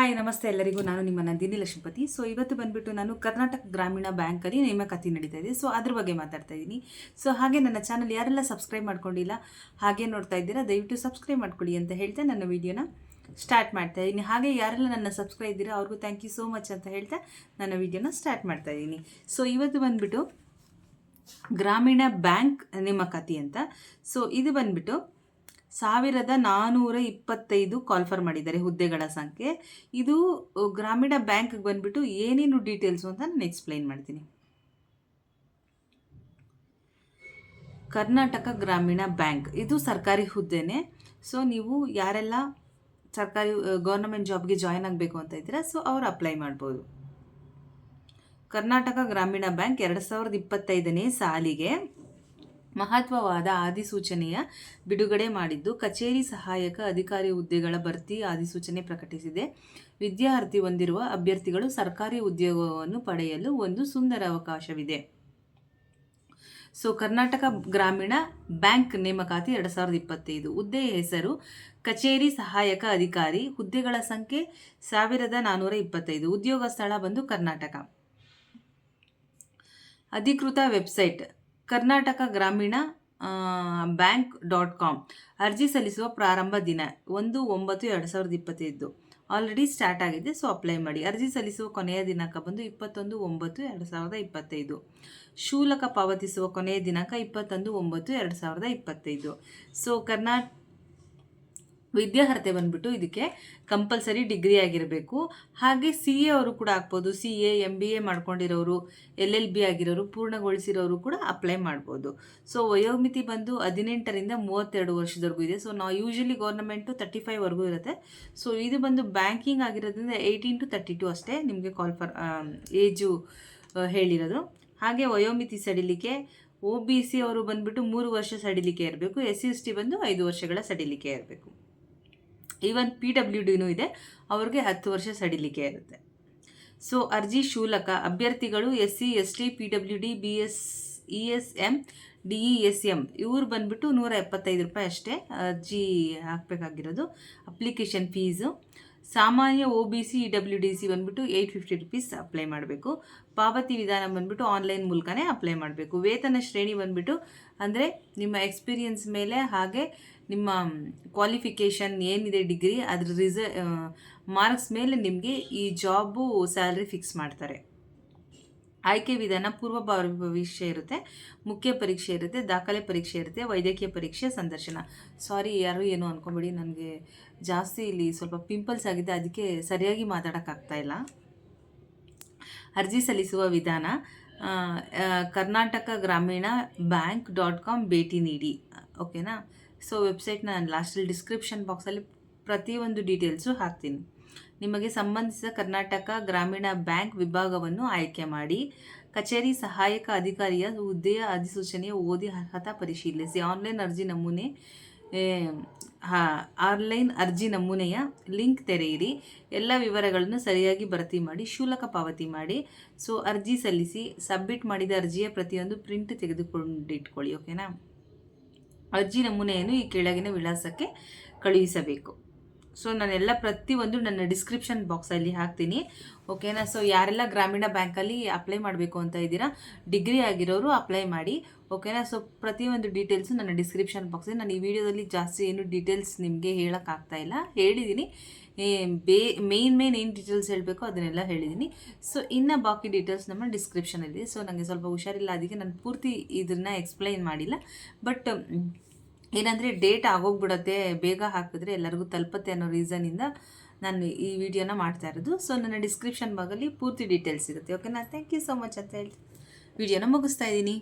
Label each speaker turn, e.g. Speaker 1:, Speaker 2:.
Speaker 1: Hi ನಮಸ್ತೆ ಎಲ್ಲರಿಗೂ. ನಾನು ನಿಮ್ಮ ನಂದಿನಿ ಲಕ್ಷ್ಮೀಪತಿ ಸೊ ಇವತ್ತು ಬಂದ್ಬಿಟ್ಟು ನಾನು ಕರ್ನಾಟಕ ಗ್ರಾಮೀಣ ಬ್ಯಾಂಕಲ್ಲಿ ನೇಮಕಾತಿ ನಡೀತಾ ಇದೆ. ಸೊ ಅದ್ರ ಬಗ್ಗೆ ಮಾತಾಡ್ತಾ ಇದ್ದೀನಿ ಸೊ ಹಾಗೆ ನನ್ನ ಚಾನಲ್ ಯಾರೆಲ್ಲ ಸಬ್ಸ್ಕ್ರೈಬ್ ಮಾಡ್ಕೊಂಡಿಲ್ಲ, ಹಾಗೆ ನೋಡ್ತಾ ಇದ್ದೀರಾ, ದಯವಿಟ್ಟು ಸಬ್ಸ್ಕ್ರೈಬ್ ಮಾಡ್ಕೊಳ್ಳಿ ಅಂತ ಹೇಳ್ತಾ ನನ್ನ ವಿಡಿಯೋನ ಸ್ಟಾರ್ಟ್ ಮಾಡ್ತಾ ಇದ್ದೀನಿ ಹಾಗೆ ಯಾರೆಲ್ಲ ನನ್ನ ಸಬ್ಸ್ಕ್ರೈಬ್ ಇದ್ದೀರಾ, ಅವ್ರಿಗೂ ಥ್ಯಾಂಕ್ ಯು ಸೋ ಮಚ್ ಅಂತ ಹೇಳ್ತಾ ನನ್ನ ವಿಡಿಯೋನ ಸ್ಟಾರ್ಟ್ ಮಾಡ್ತಾ ಇದ್ದೀನಿ ಸೊ ಇವತ್ತು ಬಂದ್ಬಿಟ್ಟು ಗ್ರಾಮೀಣ ಬ್ಯಾಂಕ್ ನೇಮಕಾತಿ ಅಂತ. ಸೊ ಇದು ಬಂದ್ಬಿಟ್ಟು ಸಾವಿರದ ನಾನ್ನೂರ ಇಪ್ಪತ್ತೈದು ಕಾಲ್ಫರ್ ಮಾಡಿದ್ದಾರೆ ಹುದ್ದೆಗಳ ಸಂಖ್ಯೆ. ಇದು ಗ್ರಾಮೀಣ ಬ್ಯಾಂಕ್ಗೆ ಬಂದ್ಬಿಟ್ಟು ಏನೇನು ಡೀಟೇಲ್ಸು ಅಂತ ನಾನು ಎಕ್ಸ್ಪ್ಲೈನ್ ಮಾಡ್ತೀನಿ. ಕರ್ನಾಟಕ ಗ್ರಾಮೀಣ ಬ್ಯಾಂಕ್. ಇದು ಸರ್ಕಾರಿ ಹುದ್ದೆನೇ. ಸೊ ನೀವು ಯಾರೆಲ್ಲ ಸರ್ಕಾರಿ ಗೌರ್ನಮೆಂಟ್ ಜಾಬ್ಗೆ ಜಾಯ್ನ್ ಆಗಬೇಕು ಅಂತ ಇದ್ದೀರಾ ಸೊ ಅವ್ರು ಅಪ್ಲೈ ಮಾಡ್ಬೋದು. ಕರ್ನಾಟಕ ಗ್ರಾಮೀಣ ಬ್ಯಾಂಕ್ ಎರಡು ಸಾವಿರದ ಇಪ್ಪತ್ತೈದನೇ ಸಾಲಿಗೆ ಮಹತ್ವವಾದ ಅಧಿಸೂಚನೆಯ ಬಿಡುಗಡೆ ಮಾಡಿದ್ದು ಕಚೇರಿ ಸಹಾಯಕ ಅಧಿಕಾರಿ ಹುದ್ದೆಗಳ ಭರ್ತಿ ಅಧಿಸೂಚನೆ ಪ್ರಕಟಿಸಿದೆ. ವಿದ್ಯಾರ್ಥಿ ಹೊಂದಿರುವ ಅಭ್ಯರ್ಥಿಗಳು ಸರ್ಕಾರಿ ಉದ್ಯೋಗವನ್ನು ಪಡೆಯಲು ಒಂದು ಸುಂದರ ಅವಕಾಶವಿದೆ. ಸೊ, ಕರ್ನಾಟಕ ಗ್ರಾಮೀಣ ಬ್ಯಾಂಕ್ ನೇಮಕಾತಿ ಎರಡು ಸಾವಿರದ ಇಪ್ಪತ್ತೈದು. ಹುದ್ದೆಯ ಹೆಸರು ಕಚೇರಿ ಸಹಾಯಕ ಅಧಿಕಾರಿ. ಹುದ್ದೆಗಳ ಸಂಖ್ಯೆ ಸಾವಿರದ ನಾನ್ನೂರ ಇಪ್ಪತ್ತೈದು. ಉದ್ಯೋಗ ಸ್ಥಳ ಬಂದು ಕರ್ನಾಟಕ. ಅಧಿಕೃತ ವೆಬ್ಸೈಟ್ ಕರ್ನಾಟಕ ಗ್ರಾಮೀಣ ಬ್ಯಾಂಕ್ ಡಾಟ್ ಕಾಮ್. ಅರ್ಜಿ ಸಲ್ಲಿಸುವ ಪ್ರಾರಂಭ ದಿನ ಒಂದು ಒಂಬತ್ತು ಎರಡು ಸಾವಿರದ ಇಪ್ಪತ್ತೈದು. ಆಲ್ರೆಡಿ ಸ್ಟಾರ್ಟ್ ಆಗಿದೆ ಸೊ ಅಪ್ಲೈ ಮಾಡಿ. ಅರ್ಜಿ ಸಲ್ಲಿಸುವ ಕೊನೆಯ ದಿನಾಂಕ ಬಂದು ಇಪ್ಪತ್ತೊಂದು ಒಂಬತ್ತು ಎರಡು ಸಾವಿರದ ಇಪ್ಪತ್ತೈದು. ಶುಲ್ಕ ಪಾವತಿಸುವ ಕೊನೆಯ ದಿನಾಂಕ ಇಪ್ಪತ್ತೊಂದು ಒಂಬತ್ತು ಎರಡು ಸಾವಿರದ ಇಪ್ಪತ್ತೈದು. ಸೊ ಕರ್ನಾ ವಿದ್ಯಾರ್ಹತೆ ಬಂದ್ಬಿಟ್ಟು ಇದಕ್ಕೆ ಕಂಪಲ್ಸರಿ ಡಿಗ್ರಿ ಆಗಿರಬೇಕು. ಹಾಗೆ ಸಿ ಎ ಅವರು ಕೂಡ ಹಾಕ್ಬೋದು C A M B A ಮಾಡ್ಕೊಂಡಿರೋರು, L L B ಆಗಿರೋರು, ಪೂರ್ಣಗೊಳಿಸಿರೋರು ಕೂಡ ಅಪ್ಲೈ ಮಾಡ್ಬೋದು. ಸೊ, ವಯೋಮಿತಿ ಬಂದು ಹದಿನೆಂಟರಿಂದ ಮೂವತ್ತೆರಡು ವರ್ಷದವರೆಗೂ ಇದೆ. ಸೊ, ನಾವು ಯೂಶಲಿ ಗೌರ್ಮೆಂಟು ತರ್ಟಿ ಫೈವ್ವರೆಗೂ ಇರುತ್ತೆ. ಸೊ, ಇದು ಬಂದು ಬ್ಯಾಂಕಿಂಗ್ ಆಗಿರೋದ್ರಿಂದ ಏಯ್ಟೀನ್ ಟು ತರ್ಟಿ ಟು ಅಷ್ಟೇ ನಿಮಗೆ ಕಾಲ್ ಫರ್ ಏಜು ಹೇಳಿರೋದು. ಹಾಗೆ ವಯೋಮಿತಿ ಸಡಿಲಿಕೆ ಒ ಬಿ ಸಿ ಅವರು ಬಂದುಬಿಟ್ಟು ಮೂರು ವರ್ಷ ಸಡಿಲಿಕೆ ಇರಬೇಕು. ಎಸ್ ಸಿ ಎಸ್ ಟಿ ಬಂದು ಐದು ವರ್ಷಗಳ ಸಡಿಲಿಕೆ ಇರಬೇಕು. ಈವನ್ ಪಿ ಡಬ್ಲ್ಯೂ ಡಿನೂ ಇದೆ, ಅವ್ರಿಗೆ ಹತ್ತು ವರ್ಷ ಸಡಿಲಿಕೆ ಇರುತ್ತೆ. ಸೊ ಅರ್ಜಿ ಶೂಲಕ ಅಭ್ಯರ್ಥಿಗಳು S C S T P W D B S E S M D E S M ಇವ್ರು ಬಂದ್ಬಿಟ್ಟು ನೂರ ಎಪ್ಪತ್ತೈದು ರೂಪಾಯಿ ಅಷ್ಟೇ ಅರ್ಜಿ ಹಾಕಬೇಕಾಗಿರೋದು ಅಪ್ಲಿಕೇಶನ್ ಫೀಸು ಸಾಮಾನ್ಯ O B C E W D C ಬಂದ್ಬಿಟ್ಟು ಏಯ್ಟ್ ಫಿಫ್ಟಿ ರುಪೀಸ್ ಅಪ್ಲೈ ಮಾಡಬೇಕು. ಪಾವತಿ ವಿಧಾನ ಬಂದ್ಬಿಟ್ಟು ಆನ್ಲೈನ್ ಮೂಲಕನೇ ಅಪ್ಲೈ ಮಾಡಬೇಕು. ವೇತನ ಶ್ರೇಣಿ ಬಂದ್ಬಿಟ್ಟು ಅಂದರೆ ನಿಮ್ಮ ಎಕ್ಸ್ಪೀರಿಯನ್ಸ್ ಮೇಲೆ ಹಾಗೆ ನಿಮ್ಮ ಕ್ವಾಲಿಫಿಕೇಷನ್ ಏನಿದೆ ಡಿಗ್ರಿ ಅದ್ರ ರಿಸ ಮಾರ್ಕ್ಸ್ ಮೇಲೆ ನಿಮಗೆ ಈ ಜಾಬು ಸ್ಯಾಲ್ರಿ ಫಿಕ್ಸ್ ಮಾಡ್ತಾರೆ. ಆಯ್ಕೆ ವಿಧಾನ ಪೂರ್ವ ಭವಿಷ್ಯ ಇರುತ್ತೆ, ಮುಖ್ಯ ಪರೀಕ್ಷೆ ಇರುತ್ತೆ, ದಾಖಲೆ ಪರೀಕ್ಷೆ ಇರುತ್ತೆ, ವೈದ್ಯಕೀಯ ಪರೀಕ್ಷೆ, ಸಂದರ್ಶನ. ಸಾರಿ ಯಾರು ಏನು ಅಂದ್ಕೊಬೇಡಿ ನನಗೆ ಜಾಸ್ತಿ ಇಲ್ಲಿ ಸ್ವಲ್ಪ ಪಿಂಪಲ್ಸ್ ಆಗಿದೆ ಅದಕ್ಕೆ ಸರಿಯಾಗಿ ಮಾತಾಡೋಕ್ಕಾಗ್ತಾ ಇಲ್ಲ. ಅರ್ಜಿ ಸಲ್ಲಿಸುವ ವಿಧಾನ ಕರ್ನಾಟಕ ಗ್ರಾಮೀಣ ಬ್ಯಾಂಕ್ ಡಾಟ್ ಕಾಮ್ ಭೇಟಿ ನೀಡಿ. ಓಕೆನಾ? ಸೊ ವೆಬ್ಸೈಟ್ನ ನಾನು ಲಾಸ್ಟಲ್ಲಿ ಡಿಸ್ಕ್ರಿಪ್ಷನ್ ಬಾಕ್ಸಲ್ಲಿ ಪ್ರತಿಯೊಂದು ಡೀಟೇಲ್ಸು ಹಾಕ್ತೀನಿ. ನಿಮಗೆ ಸಂಬಂಧಿಸಿದ ಕರ್ನಾಟಕ ಗ್ರಾಮೀಣ ಬ್ಯಾಂಕ್ ವಿಭಾಗವನ್ನು ಆಯ್ಕೆ ಮಾಡಿ ಕಚೇರಿ ಸಹಾಯಕ ಅಧಿಕಾರಿಯ ಹುದ್ದೆಯ ಅಧಿಸೂಚನೆಯ ಓದಿ ಅರ್ಹತಾ ಪರಿಶೀಲಿಸಿ. ಆನ್ಲೈನ್ ಅರ್ಜಿ ನಮೂನೆ ಆನ್ಲೈನ್ ಅರ್ಜಿ ನಮೂನೆಯ ಲಿಂಕ್ ತೆರೆಯಿರಿ. ಎಲ್ಲ ವಿವರಗಳನ್ನು ಸರಿಯಾಗಿ ಭರ್ತಿ ಮಾಡಿ, ಶುಲ್ಕ ಪಾವತಿ ಮಾಡಿ. ಸೊ ಅರ್ಜಿ ಸಲ್ಲಿಸಿ ಸಬ್ಮಿಟ್ ಮಾಡಿದ ಅರ್ಜಿಯ ಪ್ರತಿಯೊಂದು ಪ್ರಿಂಟ್ ತೆಗೆದುಕೊಂಡಿಟ್ಕೊಳ್ಳಿ ಓಕೆನಾ ಅರ್ಜಿ ನಮೂನೆಯನ್ನು ಈ ಕೆಳಗಿನ ವಿಳಾಸಕ್ಕೆ ಕಳುಹಿಸಬೇಕು. ಸೊ ನಾನೆಲ್ಲ ಪ್ರತಿಯೊಂದು ನನ್ನ ಡಿಸ್ಕ್ರಿಪ್ಷನ್ ಬಾಕ್ಸಲ್ಲಿ ಹಾಕ್ತೀನಿ. ಓಕೆನಾ ಸೊ ಯಾರೆಲ್ಲ ಗ್ರಾಮೀಣ ಬ್ಯಾಂಕಲ್ಲಿ ಅಪ್ಲೈ ಮಾಡಬೇಕು ಅಂತ ಇದ್ದೀರಾ ಡಿಗ್ರಿ ಆಗಿರೋರು ಅಪ್ಲೈ ಮಾಡಿ. ಓಕೆನಾ ಸೊ ಪ್ರತಿಯೊಂದು ಡೀಟೇಲ್ಸು ನನ್ನ ಡಿಸ್ಕ್ರಿಪ್ಷನ್ ಬಾಕ್ಸಲ್ಲಿ ನಾನು ಈ ವಿಡಿಯೋದಲ್ಲಿ ಜಾಸ್ತಿ ಏನು ಡೀಟೇಲ್ಸ್ ನಿಮಗೆ ಹೇಳೋಕ್ಕಾಗ್ತಾ ಇಲ್ಲ. ಹೇಳಿದ್ದೀನಿ ಬೇ ಮೇನ್ ಮೇನ್ ಏನು ಡೀಟೇಲ್ಸ್ ಹೇಳಬೇಕು ಅದನ್ನೆಲ್ಲ ಹೇಳಿದ್ದೀನಿ ಸೊ ಇನ್ನು ಬಾಕಿ ಡೀಟೇಲ್ಸ್ ನಮ್ಮ ಡಿಸ್ಕ್ರಿಪ್ಷನಲ್ಲಿ ಸೊ ನನಗೆ ಸ್ವಲ್ಪ ಹುಷಾರಿಲ್ಲ, ಅದಕ್ಕೆ ನಾನು ಪೂರ್ತಿ ಇದನ್ನು ಎಕ್ಸ್ಪ್ಲೈನ್ ಮಾಡಿಲ್ಲ. ಬಟ್ ಏನಂದರೆ ಡೇಟ್ ಆಗೋಗ್ಬಿಡತ್ತೆ, ಬೇಗ ಹಾಕಿದ್ರೆ ಎಲ್ಲರಿಗೂ ತಲುಪತ್ತೆ ಅನ್ನೋ ರೀಸನಿಂದ ನಾನು ಈ ವಿಡಿಯೋನ ಮಾಡ್ತಾ ಇರೋದು. ಸೊ ನನ್ನ ಡಿಸ್ಕ್ರಿಪ್ಷನ್ ಭಾಗಲ್ಲಿ ಪೂರ್ತಿ ಡೀಟೇಲ್ಸ್ ಇರುತ್ತೆ. ಓಕೆನಾ ಥ್ಯಾಂಕ್ ಯು ಸೊ ಮಚ್ ಅಂತ ಹೇಳಿ ವಿಡಿಯೋನ ಮುಗಿಸ್ತಾ ಇದ್ದೀನಿ.